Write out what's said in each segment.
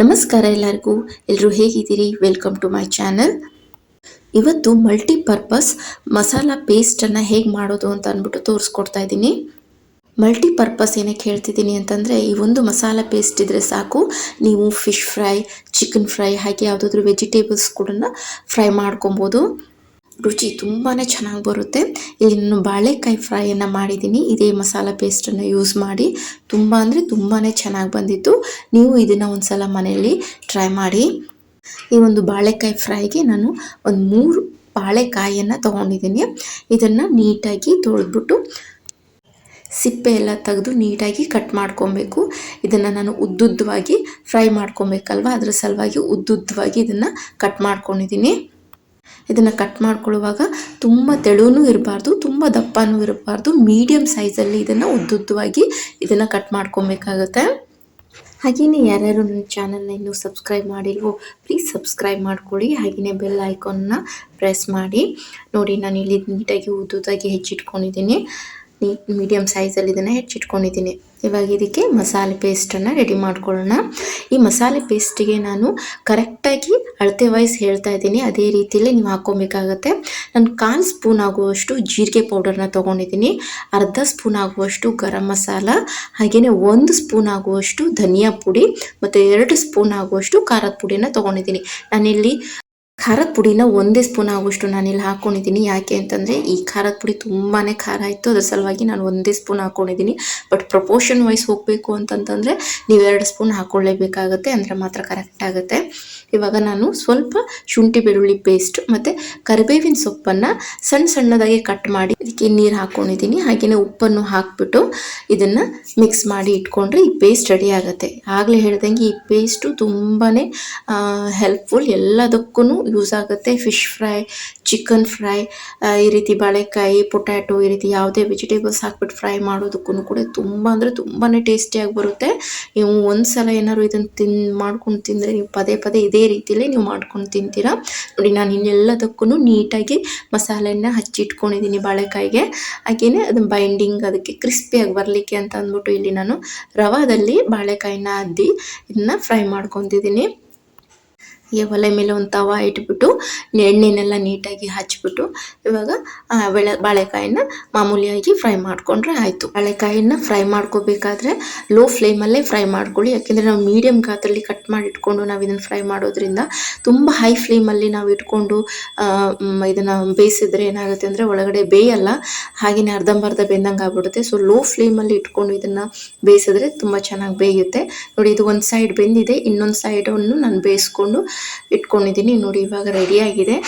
ನಮಸ್ಕಾರ ಎಲ್ಲರಿಗೂ. ಎಲ್ಲರೂ ಹೇಗಿದ್ದೀರಿ? ವೆಲ್ಕಮ್ ಟು ಮೈ ಚಾನಲ್ ಇವತ್ತು ಮಲ್ಟಿಪರ್ಪಸ್ ಮಸಾಲ ಪೇಸ್ಟನ್ನು ಹೇಗೆ ಮಾಡೋದು ಅಂತ ಅಂದ್ಬಿಟ್ಟು ತೋರಿಸ್ಕೊಡ್ತಾ ಇದ್ದೀನಿ. ಮಲ್ಟಿಪರ್ಪಸ್ ಏನಕ್ಕೆ ಹೇಳ್ತಿದ್ದೀನಿ ಅಂತಂದರೆ, ಈ ಒಂದು ಮಸಾಲ ಪೇಸ್ಟ್ ಇದ್ದರೆ ಸಾಕು. ನೀವು ಫಿಶ್ ಫ್ರೈ ಚಿಕನ್ ಫ್ರೈ ಹಾಗೆ ಯಾವುದಾದ್ರೂ ವೆಜಿಟೇಬಲ್ಸ್ ಕೂಡ ಫ್ರೈ ಮಾಡ್ಕೊಬೋದು. ರುಚಿ ತುಂಬಾ ಚೆನ್ನಾಗಿ ಬರುತ್ತೆ. ಇಲ್ಲಿ ನಾನು ಬಾಳೆಕಾಯಿ ಫ್ರೈಯನ್ನು ಮಾಡಿದ್ದೀನಿ. ಇದೇ ಮಸಾಲೆ ಪೇಸ್ಟನ್ನು ಯೂಸ್ ಮಾಡಿ. ತುಂಬ ಅಂದರೆ ತುಂಬಾ ಚೆನ್ನಾಗಿ ಬಂದಿತ್ತು. ನೀವು ಇದನ್ನು ಒಂದು ಸಲ ಮನೆಯಲ್ಲಿ ಟ್ರೈ ಮಾಡಿ. ಈ ಒಂದು ಬಾಳೆಕಾಯಿ ಫ್ರೈಗೆ ನಾನು ಒಂದು ಮೂರು ಬಾಳೆಕಾಯಿಯನ್ನು ತೊಗೊಂಡಿದ್ದೀನಿ. ಇದನ್ನು ನೀಟಾಗಿ ತೊಳೆದ್ಬಿಟ್ಟು ಸಿಪ್ಪೆ ಎಲ್ಲ ತೆಗೆದು ನೀಟಾಗಿ ಕಟ್ ಮಾಡ್ಕೊಬೇಕು. ಇದನ್ನು ನಾನು ಉದ್ದುದ್ದವಾಗಿ ಫ್ರೈ ಮಾಡ್ಕೊಬೇಕಲ್ವ? ಅದರ ಸಲುವಾಗಿ ಉದ್ದುದ್ದವಾಗಿ ಇದನ್ನು ಕಟ್ ಮಾಡ್ಕೊಂಡಿದ್ದೀನಿ. ಇದನ್ನು ಕಟ್ ಮಾಡ್ಕೊಳ್ಳುವಾಗ ತುಂಬ ತೆಳುವೂ ಇರಬಾರ್ದು, ತುಂಬ ದಪ್ಪನೂ ಇರಬಾರ್ದು. ಮೀಡಿಯಮ್ ಸೈಜಲ್ಲಿ ಇದನ್ನು ಉದ್ದುದ್ದವಾಗಿ ಇದನ್ನು ಕಟ್ ಮಾಡ್ಕೊಬೇಕಾಗುತ್ತೆ. ಹಾಗೆಯೇ ಯಾರ್ಯಾರು ನನ್ನ ಚಾನಲ್ನ ಇನ್ನೂ ಸಬ್ಸ್ಕ್ರೈಬ್ ಮಾಡಿಲ್ವೋ ಪ್ಲೀಸ್ ಸಬ್ಸ್ಕ್ರೈಬ್ ಮಾಡ್ಕೊಳ್ಳಿ. ಹಾಗೆಯೇ ಬೆಲ್ ಐಕಾನ್ನ ಪ್ರೆಸ್ ಮಾಡಿ. ನೋಡಿ, ನಾನು ಇಲ್ಲಿ ನೀಟಾಗಿ ಉದ್ದುದಾಗಿ ಹೆಚ್ಚಿಟ್ಕೊಂಡಿದ್ದೀನಿ. ನೀಟ್ ಮೀಡಿಯಮ್ ಸೈಜಲ್ಲಿ ಇದನ್ನು ಹೆಚ್ಚಿಟ್ಕೊಂಡಿದ್ದೀನಿ. ಇವಾಗ ಇದಕ್ಕೆ ಮಸಾಲೆ ಪೇಸ್ಟನ್ನು ರೆಡಿ ಮಾಡ್ಕೊಳ್ಳೋಣ. ಈ ಮಸಾಲೆ ಪೇಸ್ಟಿಗೆ ನಾನು ಕರೆಕ್ಟಾಗಿ ಅಳತೆ ವೈಸ್ ಹೇಳ್ತಾ ಇದ್ದೀನಿ. ಅದೇ ರೀತಿಯಲ್ಲಿ ನೀವು ಹಾಕ್ಕೊಬೇಕಾಗತ್ತೆ. ನಾನು ಕಾಲು ಸ್ಪೂನ್ ಆಗುವಷ್ಟು ಜೀರಿಗೆ ಪೌಡರ್ನ ತೊಗೊಂಡಿದ್ದೀನಿ. ಅರ್ಧ ಸ್ಪೂನ್ ಆಗುವಷ್ಟು ಗರಂ ಮಸಾಲ ಹಾಗೆಯೇ ಒಂದು ಸ್ಪೂನ್ ಆಗುವಷ್ಟು ಧನಿಯಾ ಪುಡಿ, ಮತ್ತು ಎರಡು ಸ್ಪೂನ್ ಆಗುವಷ್ಟು ಖಾರದ ಪುಡಿನ ತೊಗೊಂಡಿದ್ದೀನಿ. ನಾನಿಲ್ಲಿ ಖಾರದ ಪುಡಿನ ಒಂದೇ ಸ್ಪೂನ್ ಆಗುವಷ್ಟು ನಾನಿಲ್ಲಿ ಹಾಕ್ಕೊಂಡಿದ್ದೀನಿ ಯಾಕೆ ಅಂತಂದರೆ ಈ ಖಾರದ ಪುಡಿ ತುಂಬಾ ಖಾರ ಇತ್ತು ಅದ್ರ ಸಲುವಾಗಿ ನಾನು ಒಂದೇ ಸ್ಪೂನ್ ಹಾಕ್ಕೊಂಡಿದ್ದೀನಿ ಬಟ್ ಪ್ರಪೋರ್ಷನ್ ವೈಸ್ ಹೋಗಬೇಕು ಅಂತಂತಂದರೆ ನೀವು ಎರಡು ಸ್ಪೂನ್ ಹಾಕ್ಕೊಳ್ಳೇಬೇಕಾಗತ್ತೆ ಅಂದರೆ ಮಾತ್ರ ಕರೆಕ್ಟ್ ಆಗುತ್ತೆ. ಇವಾಗ ನಾನು ಸ್ವಲ್ಪ ಶುಂಠಿ ಬೆಳ್ಳುಳ್ಳಿ ಪೇಸ್ಟ್ ಮತ್ತು ಕರಿಬೇವಿನ ಸೊಪ್ಪನ್ನು ಸಣ್ಣ ಸಣ್ಣದಾಗಿ ಕಟ್ ಮಾಡಿ ಇದಕ್ಕೆ ನೀರು ಹಾಕ್ಕೊಂಡಿದ್ದೀನಿ ಹಾಗೆಯೇ ಉಪ್ಪನ್ನು ಹಾಕ್ಬಿಟ್ಟು ಇದನ್ನು ಮಿಕ್ಸ್ ಮಾಡಿ ಇಟ್ಕೊಂಡ್ರೆ ಈ ಪೇಸ್ಟ್ ರೆಡಿ ಆಗುತ್ತೆ. ಆಗಲೇ ಹೇಳ್ದಂಗೆ ಈ ಪೇಸ್ಟು ತುಂಬಾ ಹೆಲ್ಪ್ಫುಲ್ ಎಲ್ಲದಕ್ಕೂ ಯೂಸ್ ಆಗುತ್ತೆ ಫಿಶ್ ಫ್ರೈ ಚಿಕನ್ ಫ್ರೈ ಈ ರೀತಿ ಬಾಳೆಕಾಯಿ ಪೊಟ್ಯಾಟೊ ಈ ರೀತಿ ಯಾವುದೇ ವೆಜಿಟೇಬಲ್ಸ್ ಹಾಕ್ಬಿಟ್ಟು ಫ್ರೈ ಮಾಡೋದಕ್ಕೂ ಕೂಡ ತುಂಬ ಅಂದರೆ ತುಂಬಾ ಟೇಸ್ಟಿಯಾಗಿ ಬರುತ್ತೆ. ನೀವು ಒಂದು ಸಲ ಏನಾದ್ರು ಇದನ್ನು ತಿನ್, ಮಾಡ್ಕೊಂಡು ತಿಂದರೆ ನೀವು ಪದೇ ಪದೇ ಇದೇ ರೀತಿಯಲ್ಲೇ ನೀವು ಮಾಡ್ಕೊಂಡು ತಿಂತೀರಾ. ನೋಡಿ, ನಾನು ಇನ್ನೆಲ್ಲದಕ್ಕೂ ನೀಟಾಗಿ ಮಸಾಲೆಯನ್ನು ಹಚ್ಚಿಟ್ಕೊಂಡಿದ್ದೀನಿ ಬಾಳೆಕಾಯಿಗೆ. ಹಾಗೇನೆ ಅದನ್ನು ಬೈಂಡಿಂಗ್ ಅದಕ್ಕೆ ಕ್ರಿಸ್ಪಿಯಾಗಿ ಬರಲಿಕ್ಕೆ ಅಂತ ಅಂದ್ಬಿಟ್ಟು ಇಲ್ಲಿ ನಾನು ರವಾದಲ್ಲಿ ಬಾಳೆಕಾಯಿನ ಅದ್ದಿ, ಇದನ್ನ ಫ್ರೈ ಮಾಡ್ಕೊತಿದ್ದೀನಿ ಈ ಒಲೆ ಮೇಲೆ ಒಂದು ತವ ಇಟ್ಬಿಟ್ಟು, ಎಣ್ಣೆನೆಲ್ಲ ನೀಟಾಗಿ ಹಚ್ಬಿಟ್ಟು, ಇವಾಗ ಬೆಳೆ ಬಾಳೆಕಾಯಿನ ಮಾಮೂಲಿಯಾಗಿ ಫ್ರೈ ಮಾಡಿಕೊಂಡ್ರೆ ಆಯಿತು. ಬಾಳೆಕಾಯಿನ ಫ್ರೈ ಮಾಡ್ಕೋಬೇಕಾದ್ರೆ ಲೋ ಫ್ಲೇಮಲ್ಲೇ ಫ್ರೈ ಮಾಡ್ಕೊಳ್ಳಿ. ಯಾಕೆಂದರೆ ನಾವು ಮೀಡಿಯಮ್ ಗಾತ್ರಲ್ಲಿ ಕಟ್ ಮಾಡಿ ಇಟ್ಕೊಂಡು ನಾವು ಇದನ್ನು ಫ್ರೈ ಮಾಡೋದ್ರಿಂದ ತುಂಬ ಹೈ ಫ್ಲೇಮಲ್ಲಿ ನಾವು ಇಟ್ಕೊಂಡು ಇದನ್ನು ಬೇಯಿಸಿದ್ರೆ ಏನಾಗುತ್ತೆ ಅಂದರೆ ಒಳಗಡೆ ಬೇಯಲ್ಲ. ಹಾಗೆಯೇ ಅರ್ಧಂಬರ್ಧ ಬೆಂದಂಗೆ ಆಗ್ಬಿಡುತ್ತೆ. ಸೊ ಲೋ ಫ್ಲೇಮಲ್ಲಿ ಇಟ್ಕೊಂಡು ಇದನ್ನು ಬೇಯಿಸಿದ್ರೆ ತುಂಬ ಚೆನ್ನಾಗಿ ಬೇಯುತ್ತೆ. ನೋಡಿ, ಇದು ಒಂದು ಸೈಡ್ ಬೆಂದಿದೆ, ಇನ್ನೊಂದು ಸೈಡನ್ನು ನಾನು ಬೇಯಿಸ್ಕೊಂಡು ಇಟ್ಕೊಂಡಿದ್ದೀನಿ. ನೋಡಿ, ಇವಾಗ ರೆಡಿಯಾಗಿದೆ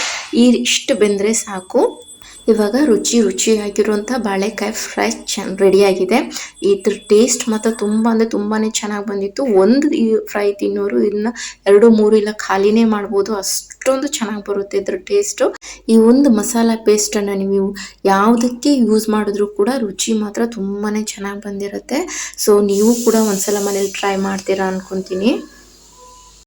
ಈ ಇಷ್ಟು ಬೆಂದರೆ ಸಾಕು. ಇವಾಗ ರುಚಿ ರುಚಿಯಾಗಿರುವಂಥ ಬಾಳೆಕಾಯಿ ಫ್ರೈ ಚೆನ್ನ ರೆಡಿಯಾಗಿದೆ ಇದ್ರ ಟೇಸ್ಟ್ ಮಾತ್ರ ತುಂಬ, ಅಂದರೆ ತುಂಬಾ ಚೆನ್ನಾಗಿ ಬಂದಿತ್ತು. ಒಂದು ಫ್ರೈ ತಿನ್ನೋರು ಇದನ್ನ ಎರಡು, ಮೂರು ಇಲ್ಲ ಖಾಲಿನೇ ಮಾಡ್ಬೋದು. ಅಷ್ಟೊಂದು ಚೆನ್ನಾಗಿ ಬರುತ್ತೆ ಇದ್ರ ಟೇಸ್ಟು ಈ ಒಂದು ಮಸಾಲ ಪೇಸ್ಟನ್ನು ನೀವು ಯಾವುದಕ್ಕೆ ಯೂಸ್ ಮಾಡಿದ್ರೂ ಕೂಡ ರುಚಿ ಮಾತ್ರ ತುಂಬಾ ಚೆನ್ನಾಗಿ ಬಂದಿರುತ್ತೆ. ಸೊ ನೀವು ಕೂಡ ಒಂದ್ಸಲ ಮನೇಲಿ ಟ್ರೈ ಮಾಡ್ತೀರಾ ಅನ್ಕೊತೀನಿ.